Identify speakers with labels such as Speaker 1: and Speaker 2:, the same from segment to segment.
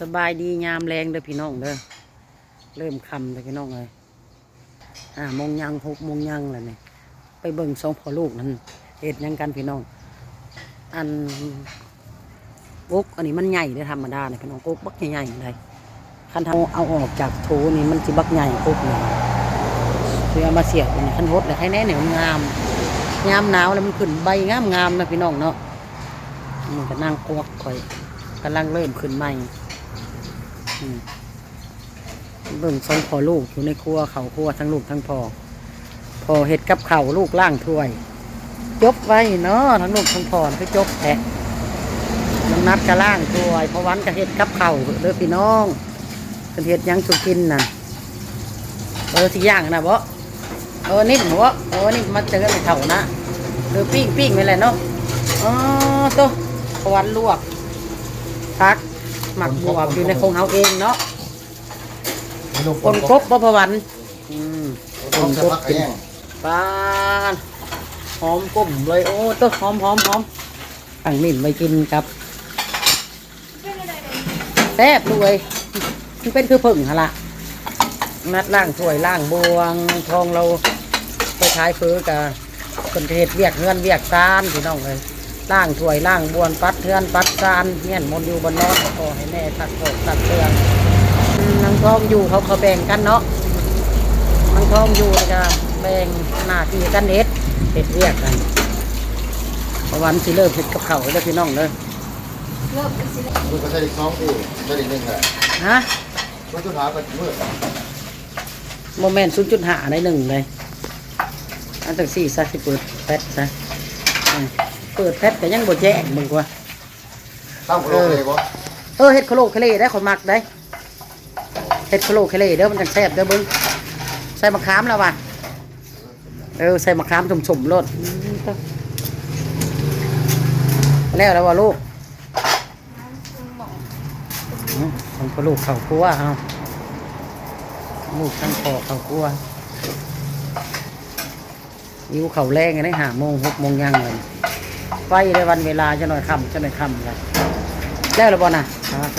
Speaker 1: สบายดียามแรงเด้อพี่น้องเด้อเริ่มคำเด้อพี่น้องเลยอ่ามงยังหกมงยังแล้วนี่ไปเบิ่งสองพ่อลูกนั่นเหตุยังกันพี่น้อง อันกุ๊กอันนี้มันใหญ่เลยธรรมดาเนี่ยพี่น้องกุ๊กบักใหญ่ๆเลยคันทำเอาออกจากโถนี่มันสิบักใหญ่กุ๊กเนี่ยคือเอามาเสียบนี่คันหดเลยให้แน่เหนี่ยมันงามยามหนาวแล้วมันขึ้นใบงามงามนะพี่น้องเนาะมันก็นั่งกวกคอยกำลังเริ่มขึ้นใหม่ เบิ่งสองพอลูกอยู่ในครัวเขาครัวทั้งลูกทั้งพอพอเห็ดกับเขาลูกล่างถ้วย จบไว้เนาะทั้งลูกทั้งพอคือจบแทะน้ำนัดกระล่างถ้วยพอวันก็เห็ดกับเขาเด้อพี่น้องเป็นเห็ดยังสุกินน่ะเออสิย่างนะบ่เออนิ่มบ่เออนี่มาเจอในเขานะเออปิ้งปิ้งไปเลยเนาะอ๋อตะพอวันลวกพัก หมักบวบอยู่ในโครงเฮาเองเนาะปนกบบ่พะวันอืม
Speaker 2: ต้มกบกิน
Speaker 1: ปานหอมกลมเลยโอ้ตัวหอมหอมหอมอังมิ่นไปกินกับแซ่บด้วยมันเป็นคือผึ่งฮะละนัดล่างถ้วยล่างบวงทองเราไปขายฟื้กับคนเทศเวียกเฮือนเวียกซานพี่น้องเลย ล่างถ้วยล่างบวนปัดเฮือนปัดซานเงี้ยนมนต์อยู่บนนอนขอให้แม่ตักโขกตักเครื่องอืมนางทองอยู่เขาเขาแบ่งกันเนาะมันทองอยู่แล้วก็แบ่งหน้าที่กันเฮ็ดเฮ็ดเรียกกันเพราะวันสิเลิกเฮ็ดกับเขาวแล้วพี่น้องเลย
Speaker 2: คุณก็ใช้อีกสองปีใช้อีกหนึ่งแหละ
Speaker 1: ฮะ
Speaker 2: คุณจุดหาไปมืด
Speaker 1: โมเมนต์ศูนย์จุดห้าในหนึ่งเลยอันตั้งสี่ซะสิเปิดแพทซะอืม เปิดแพทก็ยังบ่แจ้งมึงกว่า
Speaker 2: ตั้งโปรเลยวะ
Speaker 1: เออเฮ็ดโคโลเคเลได้คนมักได้เฮ็ดโคโลเคเลเด้อมันจังแซ่บเด้อเบิ้งใส่มะขามแล้วว่ะเออใส่มะขามสมๆรสอืมเด้อแล้วแล้วว่าลูกอืมของพ่อลูกเขากลัวเอาลูกทั้งพ่อเขากลัวยิวเขาแรงไงได้หาโมงหกโมงยังเลย ไฟในวันเวลาจะหน่อยค่ำจะหน่อยค่ำเลยแล้วหรือเปล่านะครับ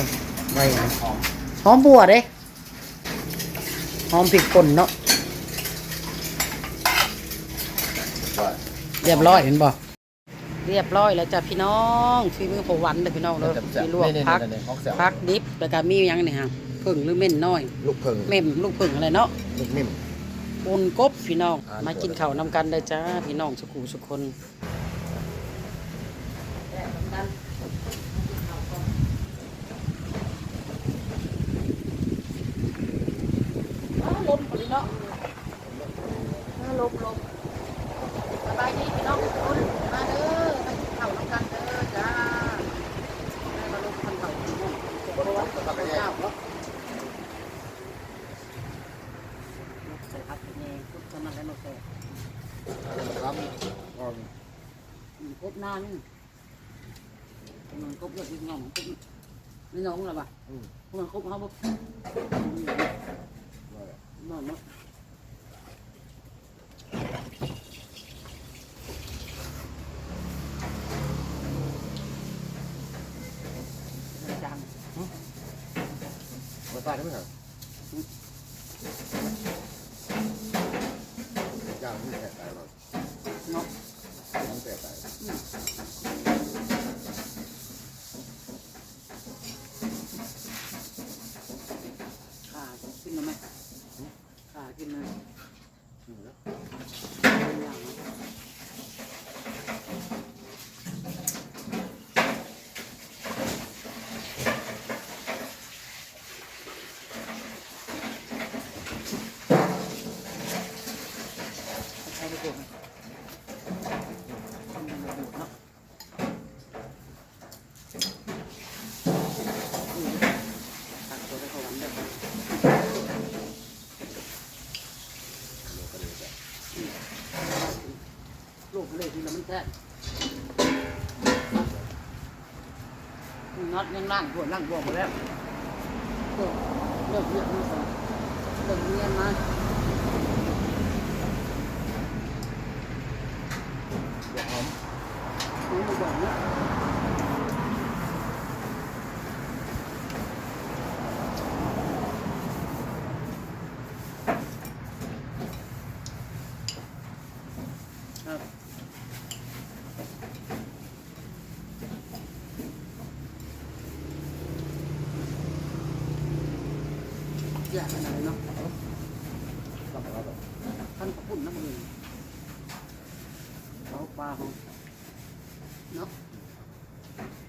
Speaker 1: ไว้นะหอมบัวเด้หอมพริกป่นเนาะ
Speaker 2: ว่า
Speaker 1: เรียบร้อยเห็นบ่เรียบร้อยแล้วจ้ะพี่น้องฝีมือผมวันเลยพี่น้องเลยมีลวกพัก
Speaker 2: ของเสีย
Speaker 1: พักดิบแล้วก็มีหยังนี่ฮะผึ่งหรือเม่นน้อย
Speaker 2: ลูกเพิง
Speaker 1: เม่มลูกผึ่งอะไรเนาะ
Speaker 2: ลูกนิ่ม
Speaker 1: ปนกบพี่น้อง
Speaker 2: อ่า
Speaker 1: มากินข้าวนำกันได้จ้าพี่น้องสุขูสุขคนลมคนนี้เนาะลมลมสบายดีพี่น้องทุกคนมาเด้อมากินข้าวนำกันเด้อจ้าได้มาลงพันเขาบริวัติข้าวเนาะ ใส่ผักนี่พุทธมันแล้วมาใส่
Speaker 2: ครับก่อน
Speaker 1: กบ นานมันกบเลือดงองกบนี่น้องหรอปะพวกมันกบเขาบ่นอนเนาะจาน
Speaker 2: มาใต้ได้ไหมครับย่างไม่แตกตายหรอก
Speaker 1: เนาะ
Speaker 2: ย่างแตกตาย
Speaker 1: ขากินแล้วไหมขากินเลยอย่างนะใช้ได้ผลไหมทำมันระบุเนาะอืมตัดตัวได้เขาวั ไมลูกเลยที่เราไม่แท้น็อตยังล่างหัวล่างบวกหมดแล้วเลิกเลิกเรียกมาเลิกเรียนมา
Speaker 2: เดี๋ยวหอม
Speaker 1: หนูมาบอกเนี่ย สียขนาดเนาะ
Speaker 2: ต้องเอาแบบ
Speaker 1: ท่านปุ่นน้ำมือเขาปลาของเนาะ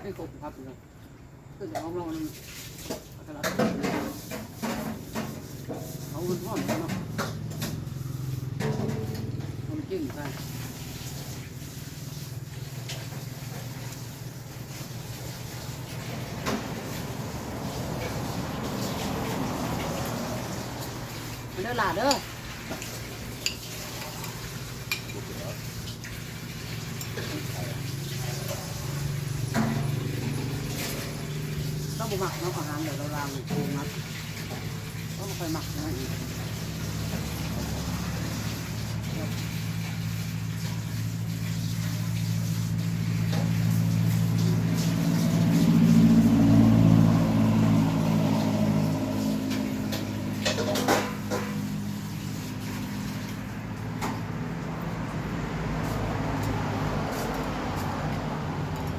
Speaker 1: ให้กบครับเลยก็จะเอาเรามันอัตลักษณ์เอาเงินห้อเนาะทำจิ้มใช่ เด้อหลาเด้อต้องบุหมักเนาะอาหารเดี๋ยวเราล้างปรุงนะต้องค่อยหมักนะอีก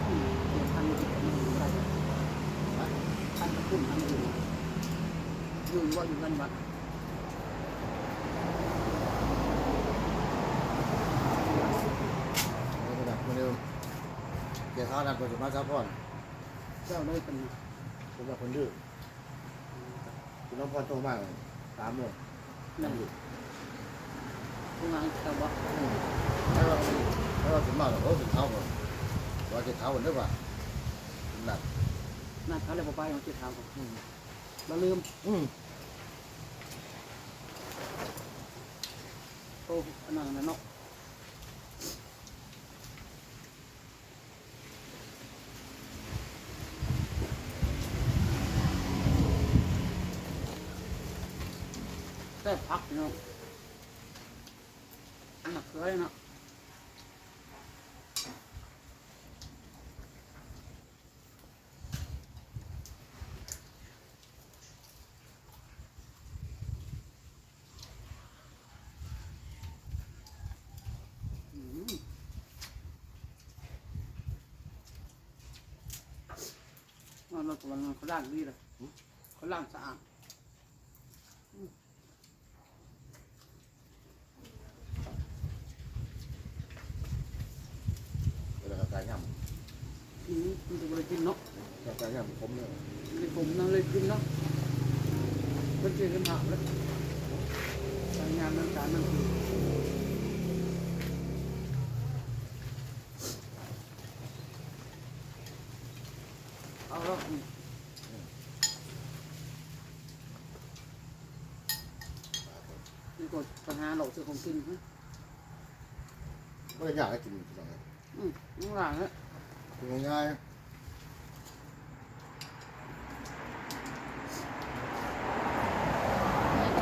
Speaker 1: อืมเดี๋ยวพันธุ์มันอยู่อะไรพันธุ์ปุ่นพันธุ์อยู่อยู่ ว่าอยู่กันวะ
Speaker 2: นี้ก็แบบคนเดิมเกี่ยวข้าวนั่นคนจะมาซัพพอร์ต
Speaker 1: เจ้าเลยเป็น
Speaker 2: คนแบบคนดื้อคุณน้องพรโตมากเลยสามโมง
Speaker 1: นั่นผู้งานเจ้าบ่
Speaker 2: แล้วเราแล้วเราถึงมาแล้วโอ้ถึงเท้าก่อนว่าจะเท้าก่อนได้ป่ะหนัก
Speaker 1: นั่นเขาเลยบอกไปของจิตทางของเราลืม
Speaker 2: อืม
Speaker 1: โตอันนั้นนะเนาะแต่พักเนาะหนักเลยเนาะ อืมเอาเราตั วนั้นเขาล้างดีเลยเขาล้างสะอาด
Speaker 2: เวลากระจายย่
Speaker 1: อืมมันจะไปกินเนาะำ
Speaker 2: กระจายย่ำผมเนี่ย
Speaker 1: เลยผมนั่งเลยกินเนาะมันเจอกันหักแล้วรายงานนั้นการนั้นคือเอาแล้วอืม นี่กดปัญหาเราซื้อของกินฮะ
Speaker 2: ไม่ได้ยากให้กินทีหลัง
Speaker 1: อืมข้างหลังฮะ
Speaker 2: กินง่าย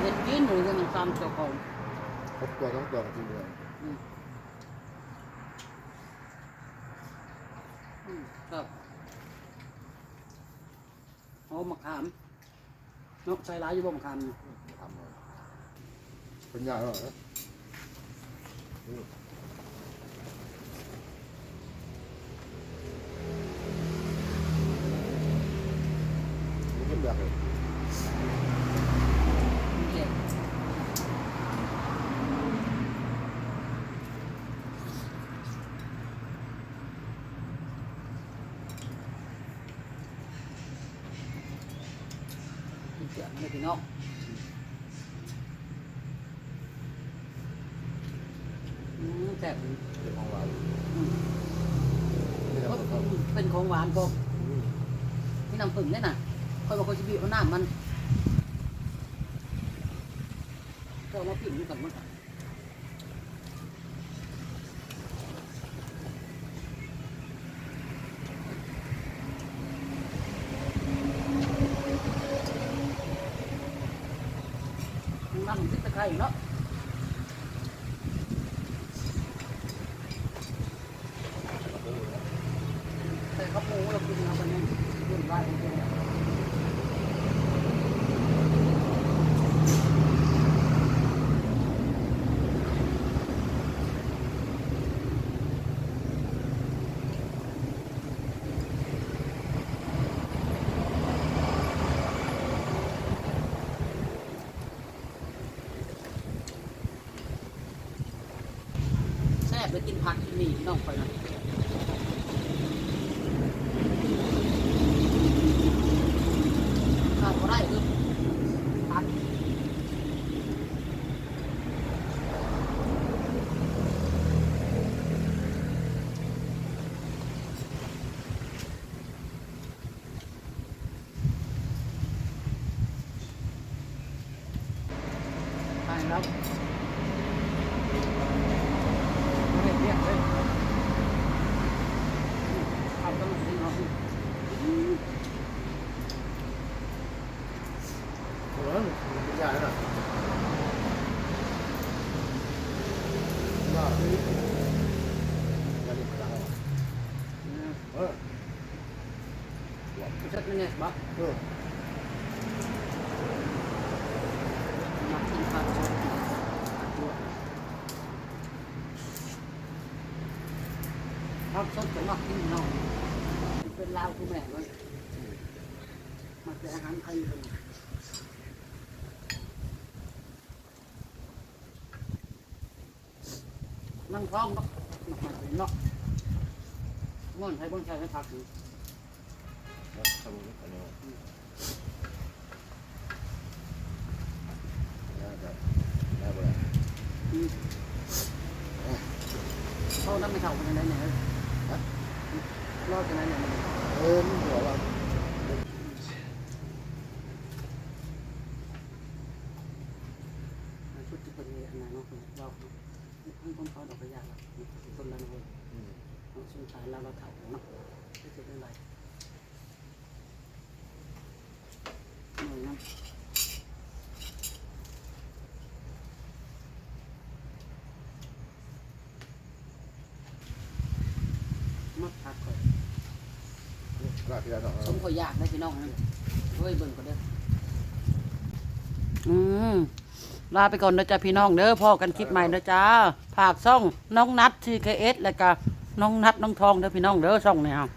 Speaker 1: เห็นกินหนูยังตามเจ้าของ
Speaker 2: ๆครบตัวต้องตัวกินเลย
Speaker 1: อืมอืมครับเอามะขามนกใส่ร้ายอยู่บ่มะขามนี่
Speaker 2: ทำเลยเป็นยากหรอนี่เป็นแบบเลย
Speaker 1: เจ็บเจ็บไม่พี่น้องอืมแซ่บดี
Speaker 2: เป็นของหวาน
Speaker 1: อืม
Speaker 2: นี่แหละครับ
Speaker 1: เป็นของหวานพวกนี่น้ำผึ้งเนี่ยน่ะคอยบอกคอยจะบีบเอาน้ำมันก็เอามาปิ้งด้วยกันมั้งนั่งติดตะไคร้เนาะ เปกินผันแซ่บไปกินผักกินหมี่น้องไปหน่
Speaker 2: ว่าคืออย่าลืมกระดาษเออ
Speaker 1: ชัดไหมเนี่ยบ๊อบ
Speaker 2: เออ
Speaker 1: มากินผักสดผักลวกผักสดจะมักกินน้องเป็นาวคือแม่เลยมาเป็นอาหารไทยเลยนั่งเนาะมาเป็นเนาะม่อนไทยบ้านไทยให้ผักอยู่
Speaker 2: แล้วทำอันนี้น่าจะได้บ่ได้
Speaker 1: อืมเขานั่งไม่เท่ากันไหนเนี่ยรอดกันไหนเนี่ย
Speaker 2: เออมันบอกว่า
Speaker 1: ชุดที่เป็นอันนั้นเนาะเราทั้งต้นเขาดอกกระยาละต้นละนะเว้ย
Speaker 2: อืม
Speaker 1: เราสุดท้ายเราเราเถ่าเนาะไม่เจ็บอะไรหน่อยนะมัดผักก่อน
Speaker 2: กล้าที่จะต้อง
Speaker 1: สมขอยอยากได้พี่น้องนั่นเฮ้ยเบิ่งก่อนเด้ออืมลาไปก่อนเด้อจ้าพี่น้องเด้อพ่อกันคลิปใหม่เด้อจ้าผากซ่องน้องนัดทีเคเอสแล้วก็น้องนัดน้องทองเด้อพี่น้องเด้อซ่องเนี่ยเอา